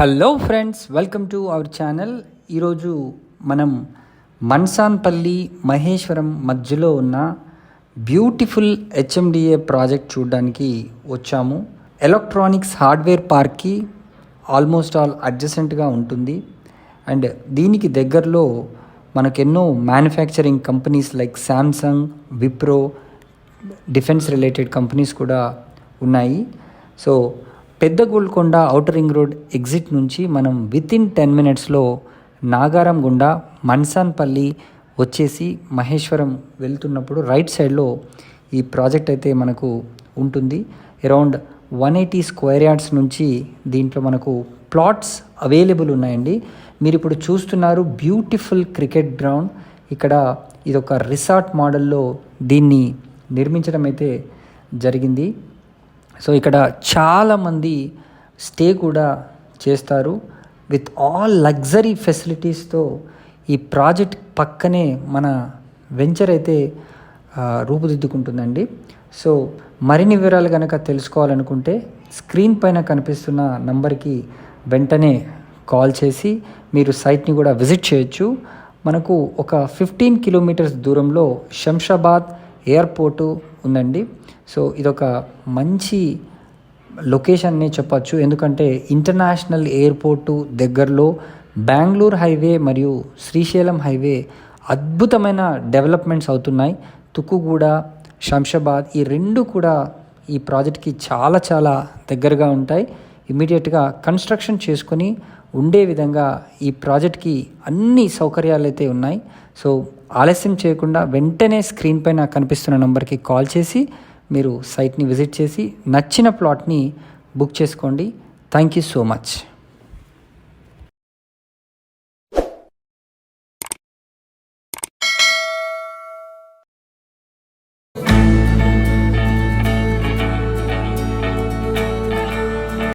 Hello friends welcome to our channel. ఈరోజు మనం మన్సాన్పల్లి మహేశ్వరం మధ్యలో ఉన్న బ్యూటిఫుల్ హెచ్ఎండిఏ ప్రాజెక్ట్ చూడడానికి వచ్చాము. ఎలక్ట్రానిక్స్ హార్డ్వేర్ పార్క్కి ఆల్మోస్ట్ ఆల్ అడ్జసెంట్గా ఉంటుంది. అండ్ దీనికి దగ్గరలో మనకెన్నో manufacturing companies like Samsung Wipro defence related companies కూడా ఉన్నాయి. సో పెద్ద Golconda outer ring road exit నుంచి మనం విత్ ఇన్ టెన్ మినిట్స్లో నాగారం గుండా మన్సాన్పల్లి వచ్చేసి మహేశ్వరం వెళ్తున్నప్పుడు రైట్ సైడ్లో ఈ ప్రాజెక్ట్ అయితే మనకు ఉంటుంది. Around one eighty square yards నుంచి దీంట్లో మనకు ప్లాట్స్ అవైలబుల్ ఉన్నాయండి. మీరు ఇప్పుడు చూస్తున్నారు బ్యూటిఫుల్ క్రికెట్ గ్రౌండ్ ఇక్కడ ఇది ఒక రిసార్ట్ మోడల్లో దీన్ని నిర్మించడం అయితే జరిగింది. సో ఇక్కడ చాలామంది స్టే కూడా చేస్తారు. విత్ ఆల్ లగ్జరీ ఫెసిలిటీస్తో ఈ ప్రాజెక్ట్ పక్కనే మన వెంచర్ అయితే రూపుదిద్దుకుంటుందండి. సో మరిన్ని వివరాలు కనుక తెలుసుకోవాలనుకుంటే స్క్రీన్ పైన కనిపిస్తున్న నంబర్కి వెంటనే కాల్ చేసి మీరు సైట్ని కూడా విజిట్ చేయొచ్చు. మనకు ఒక ఫిఫ్టీన్ కిలోమీటర్స్ దూరంలో శంషాబాద్ ఎయిర్పోర్టు ఉందండి. సో ఇదొక మంచి లొకేషన్ని చెప్పచ్చు. ఎందుకంటే ఇంటర్నేషనల్ ఎయిర్పోర్టు దగ్గరలో బెంగళూరు హైవే మరియు శ్రీశైలం హైవే అద్భుతమైన డెవలప్మెంట్స్ అవుతున్నాయి. తుక్కుగూడ శంషాబాద్ ఈ రెండు కూడా ఈ ప్రాజెక్ట్కి చాలా చాలా దగ్గరగా ఉంటాయి. ఇమీడియట్గా కన్స్ట్రక్షన్ చేసుకొని ఉండే విధంగా ఈ ప్రాజెక్ట్కి అన్ని సౌకర్యాలు అయితే ఉన్నాయి. సో ఆలస్యం చేయకుండా వెంటనే స్క్రీన్ పైన కనిపిస్తున్న నెంబర్కి కాల్ చేసి మీరు సైట్ని విజిట్ చేసి నచ్చిన ప్లాట్ని బుక్ చేసుకోండి. Thank you so much.